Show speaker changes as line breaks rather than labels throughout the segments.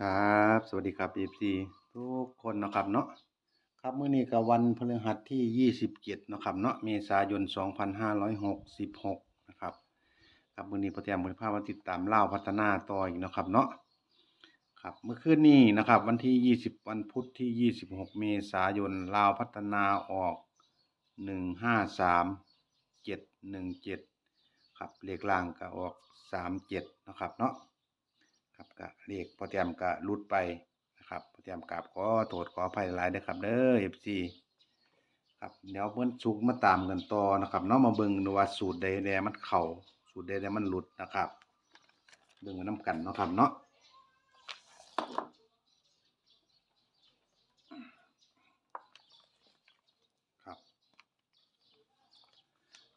ครับ สวัสดีครับ FC ทุกคนนะครับเนาะครับเมื้อนี้ก็วันพฤหัสที่ 27เนะครับเนาะเมษายน 2566นะครับครับมื้อนี้พอเตรียมมือภาพมาติดตามเล่าพัฒนาต่ออีกนะครับเนาะครับเมื่อคืนนี้นะครับ วันที่ 20 วันพุธที่ 26 เมษายนลาวพัฒนาออก 153 717 ครับเลขล่างก็ออก 37 นะครับเนาะ ครับก็เรียกพอเตรียมก็รุดไปนะครับพอเตรียมกราบขอโทษขออภัยหลายเด้อครับเด้อ FC ครับเดี๋ยวเพิ่นสุกมาตามกันต่อนะครับเนาะมาเบิ่งดูว่าสูตรใดแดมันเข้าสูตรใดแดมันหลุดนะครับเบิ่งนนํกันเนาะครับเนาะครับ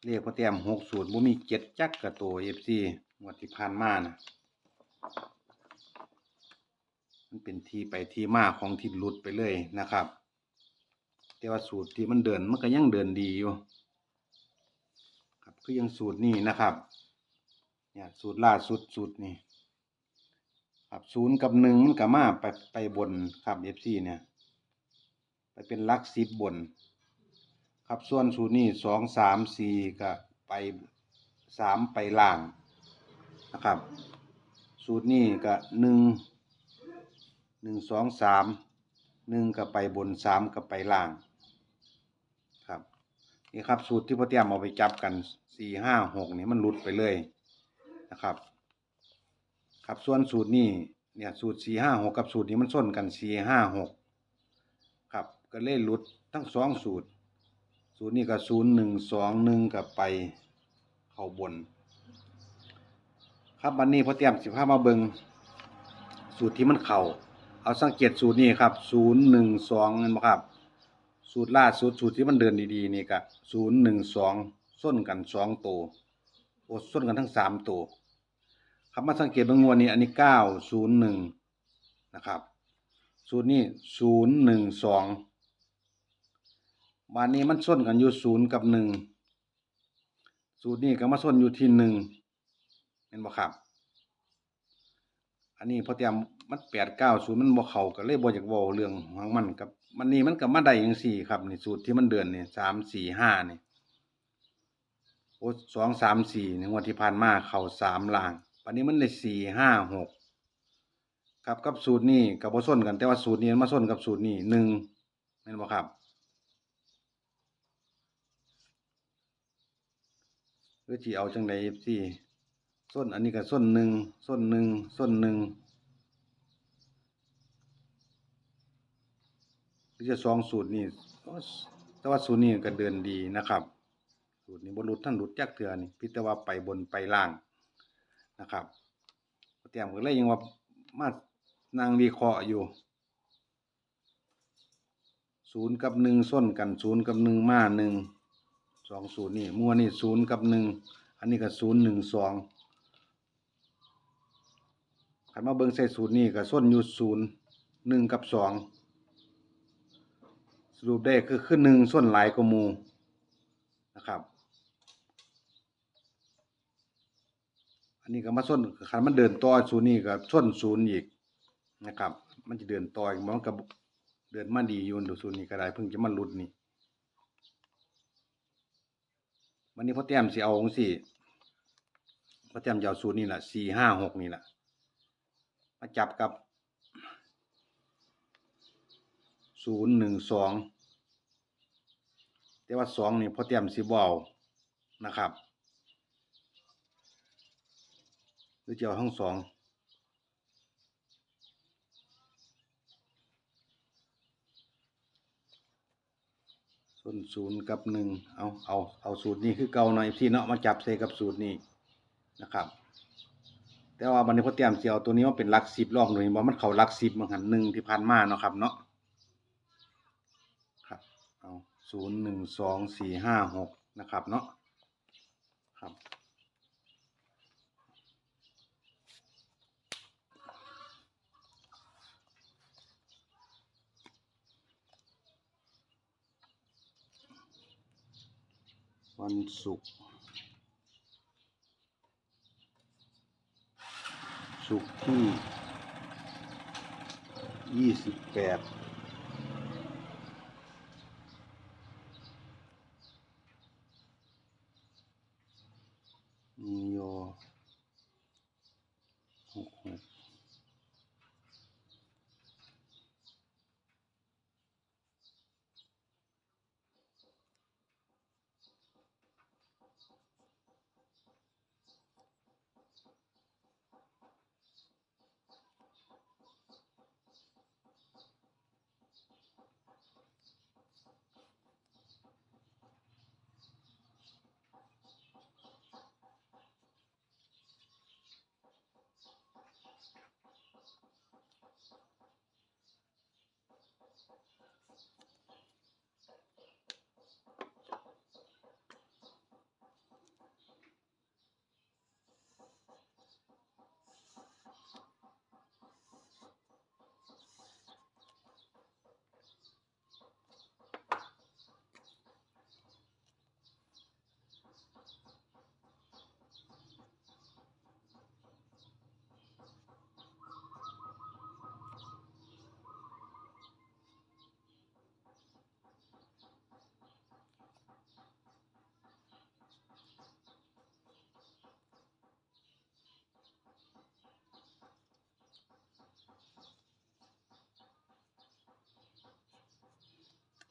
เรียกพอเตรียมหกสูตรบ่มีเจ็ดจักกะตัว FC งวดที่ผ่านมานะ มันเป็นที่ไปที่มาของที่หลุดไปเลยนะครับ แต่ว่าสูตรที่มันเดินมันก็ยังเดินดีอยู่ครับคือยังสูตรนี้นะครับ เนี่ยสูตรล่าสุดสูตรนี้ครับศูนย์กับหนึ่งมันก็มาไปไปบนครับเอฟซีเนี่ย ไปเป็นลักสิบบน ครับส่วนสูตรนี้สองสามสี่ก็ไปสามไปล่างนะครับ สูตรนี้ก็หนึ่ง หนึ่งสองสามหนึ่งก็ไปบนสามก็ไปล่าง ครับนี่ครับสูตรที่พ่อเตรียมเอาไปจับกันสี่ห้าหกนี่มันหลุดไปเลยนะครับ ครับส่วนสูตรนี้เนี่ยสูตรสี่ห้าหกกับสูตรนี้มันส้นกันสี่ห้าหกครับก็เลยหลุดทั้งสองสูตร สูตรนี้ก็ศูนย์หนึ่งสองหนึ่งกับไปเข้าบน ครับวันนี้พ่อเตรียมสิบห้ามาเบิงสูตรที่มันเข่า เอาสังเกตสูตรนี้ครับศูนย์หนึ่งสองนั่นบ่ครับ สูตรล่าสุดสูตรที่มันเดินดีๆนี่ก็ศูนย์หนึ่งสองส้นกันสองตัวโอ้ส้นกันทั้งสามตัวครับมาสังเกตบางงวดนี้อันนี้เก้าศูนย์หนึ่งนะครับ สูตรนี้ศูนย์หนึ่งสองบานนี้มันส้นกันอยู่ศูนย์กับหนึ่งสูตรนี้ก็มาส้นอยู่ที่หนึ่งเห็นบ่ครับ นนี้พอเตรียมมันแปดเก้าศูนย์มันบ่เข้าก็เลยบ่อยากเว้าเรื่องของมันกับมันนี่มันก็มาได้จังซี่ครับนี่สูตรที่มันเดินนี่สามสี่ห้านี่โอ้สองสามสี่ในงวดที่ผ่านมาเข้าสามล่างปันนี้มันได้สี่ห้าหกครับกับสูตรนี้กับบ่ส้นกัน แต่ว่าสูตรนี้มาส้นกับสูตรนี้หนึ่งแม่นบ่ครับหรือสิเอาจังได๋สิ ส้นอันนี้ก็ส้นหนึ่งส้นหนึ่งส้นหนึ่งหรือจะสองสูตรนี่แต่ว่าสูตรนี้ก็เดินดีนะครับ สูตรนี้บนรุดท่านหลุดจักเถื่อนี่พิจารว่าไปบนไปล่างนะครับเตรียมก็เลยยังว่ามานั่งวิเคราะห์อยู่ศูนย์กับหนึ่งส้นกันศูนย์กับหนึ่งมาหนึ่งสองศูนย์นี่มัวนี่ศูนย์กับหนึ่งอันนี้ก็ศูนย์หนึ่งสอง ขันมาเบิ่งใส่สูตรนี่ก็ส้นอยู่ศูนย์หนึ่งกับสองสรุปได้คือขึ้นหนึ่งส่วนหลายกว่ามูนะครับ อันนี้ก็มาส้นขันมันเดินต่อศูนย์นี่ก็ส้นศูนย์อีกนะครับ มันจะเดินต่ออีกมันก็เดินมาดีอยู่ดูศูนย์นี่ก็ได้เพิ่งจะมาหลุดนี่วันนี้พ่อแต้มสิเอาของสี่พ่อแต้มจะเอาศูนย์นี่แหละสี่ห้าหกนี่แหละ มาจับกับศูนย์หนึ่งสองแต่ว่าสองนี่พอเตรียมสิบเอานะครับ หรือเจะเอาทั้งสองส่วนศูนย์กับหนึ่งเอาเอาเอาสูตรนี้คือเก่าหน่อยพี่เนาะมาจับใส่กับสูตรนี้นะครับ แต่ว่าบันนี้พอเตรียมเสียวตัวนี้ว่าเป็นลักสิบรอบหน่วยว่ามันเขาลักสิบเหมือนกันหนึ่งที่พันมาเนาะครับเนาะครับเอาศูนย์หนึ่งสองสี่ห้าหกนะครับเนาะครับวันศุกร์ สุกร์ที่ 28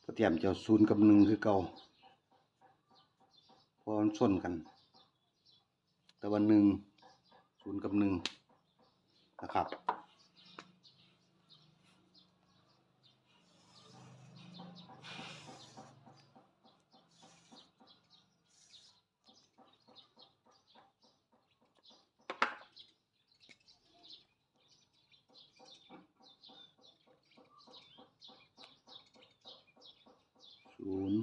ก็เตรียมจะเอาศูนย์กับหนึ่งคือเก่าเพราะมันชนกัน แต่วันหนึ่งศูนย์กับหนึ่งนะครับ ศูนย์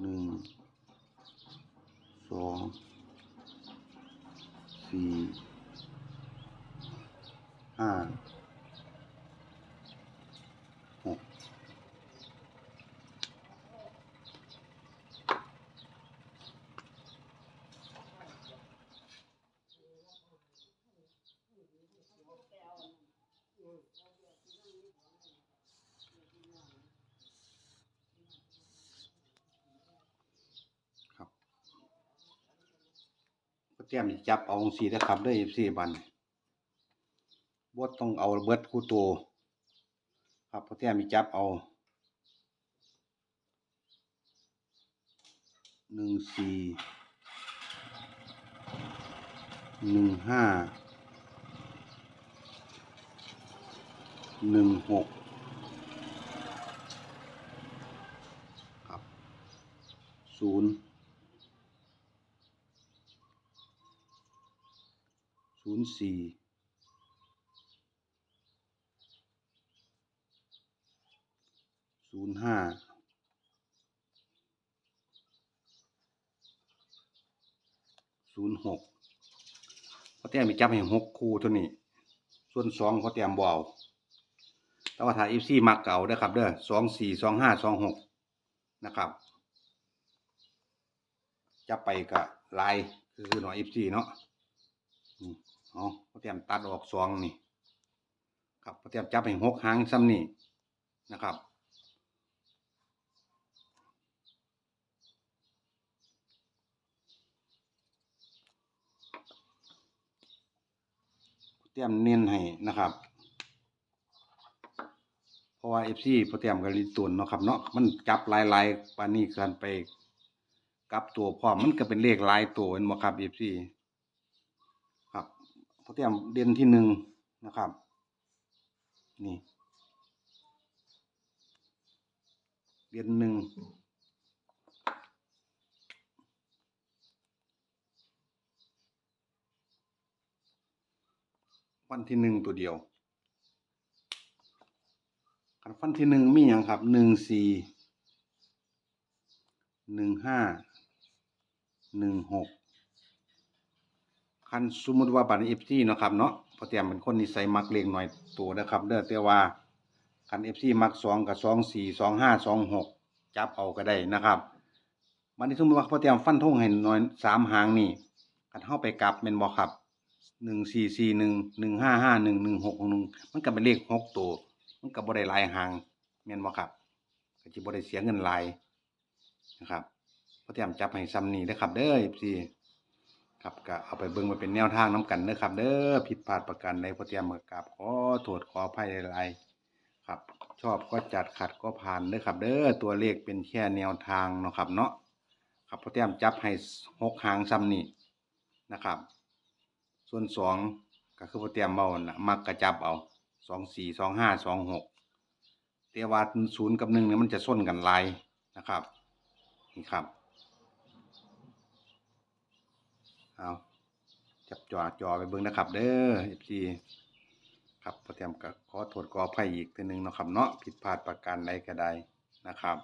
หนึ่งสองสี่ห้าหกครับ ก็เตรียมจับเอาสีนะครับด้วยสี่บันบดต้องเอาเบิดคู่ตัวครับก็เตรียมจับเอาหนึ่งสี่หนึ่งห้าหนึ่งหกครับศูนย์ศู นย์สี่ศูนย์ห้าศูนย์หกพอเตรียมมีจับให้หกคู่ตัวนี้ ส่วนสองพอเตรียมบเอาแต่ว่าถ้าอีซี่มักเก่าเด้ครับเด้อสองสี่สองห้าสองหกนะครับ จะไปกับลายคือหน่อยอีซี่เนาะ อืมเอาพอเตรียมตัดออกสองนี่ ครับพอเตรียมจับให้หกหางซ้ำนี่นะครับ เตรียมเน้นให้นะครับ เพราะว่าเอฟซีพอเตรียมกับลิตุนเนาะครับเนาะมันจับลายลายปานนี้กันไปกับตัวพร้อมมันก็เป็นเลขลายตัวเห็นบ่ครับเอฟซี พอเตรียมเด่นที่หนึ่งนะครับ นี่ เด่นหนึ่งวันที่หนึ่งตัวเดียวคันฟันที่หนึ่งมีอย่างครับหนึ่งสี่หนึ่งห้าหนึ่งหก คันสมมติว่าบัตรเอฟซีเนาะครับเนาะพอเตรียมเป็นคนนิสัยมักเลขหน่อยตัวนะครับเด้อแต่ว่าคันเอฟซีมักสองกับสองสี่สองห้าสองหกจับเอาก็ได้นะครับมันที่สมมติว่าพอเตรียมฟันทงให้หน่อยสามหางนี่คันเข้าไปกลับเป็นบ่ครับหนึ่งสี่สี่หนึ่งหนึ่งห้าห้าหนึ่งหนึ่งหกหนึ่งมันก็เป็นเลขหกตัวมันก็บ่ได้ลายหางแม่นบ่ครับก็สิบ่ได้เสียเงินลายนะครับพอเตรียมจับให้ซ้ำนี้เด้อครับเด้อ FC ครับก็เอาไปเบิ่งไว้เป็นแนวทางน้กันเด้อครับ เด้อผิดพลาดประการใดพอเตรียมก็กราบขอโทษขออภัยหลายๆครับ ชอบก็จัดขัดก็ผ่านเด้อครับ เด้อตัวเลขเป็นแค่แนวทางเนาะครับเนาะครับพอเตรียมจับให้หกหางซ้ำนี้นะครับ ส่วนสองก็คือพอเตรียมเบานะมักกระจับเอาสองสี่สองห้าสองหกแต่ว่าศูนย์กับหนึ่งเนี่ยมันจะส้นกันลายนะครับนี่ครับ เอาจับจอจอไปเบิ่งนะครับ เด้อเอฟซีครับพอเตรียมก็ขอโทษขออภัยอีกทีหนึ่งเนาะครับเนาะผิดพลาดประการใดก็ได้นะครับ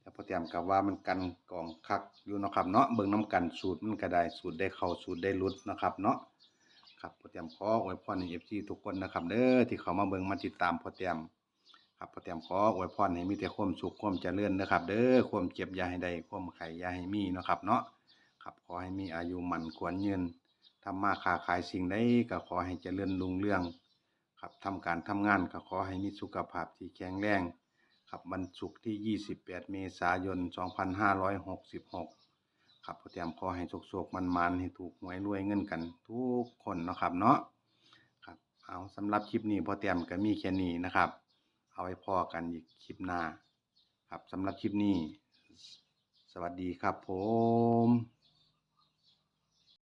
แต่พอเตรียมกับว่ามันกันกล่องคักอยู่เนาะครับเนาะเบิ่งน้ำกันสูตรมันก็ได้สูตรได้เข้าสูตรได้ลุดนะครับเนาะครับพอเตรียมขออวยพรให้เอฟซีทุกคนนะครับเด้อที่เขามาเบิ่งมาติดตามพอเตรียมครับพอเตรียมขออวยพรให้มีแต่ความสุขความเจริญนะครับ เด้อความเจ็บยาให้ได้ความไข่ยาให้มีนะครับเนาะ ครับขอให้มีอายุมันควรยืนทำมาค้าขายสิ่งใดก็ขอให้เจริญรุ่งเรือง ครับทำการทำงานก็ขอให้มีสุขภาพที่แข็งแรงครับวันศุกร์ที่ 28 เมษายน 2566 ครับพอเตรียมขอให้โชคๆมันๆให้ถูกหวยรวยเงินกันทุกคนนะครับเนาะครับเอาสำหรับคลิปนี้พอเตรียมก็มีแค่นี้นะครับ เอาไว้พอกันอีกคลิปหน้า ครับสำหรับคลิปนี้ สวัสดีครับผม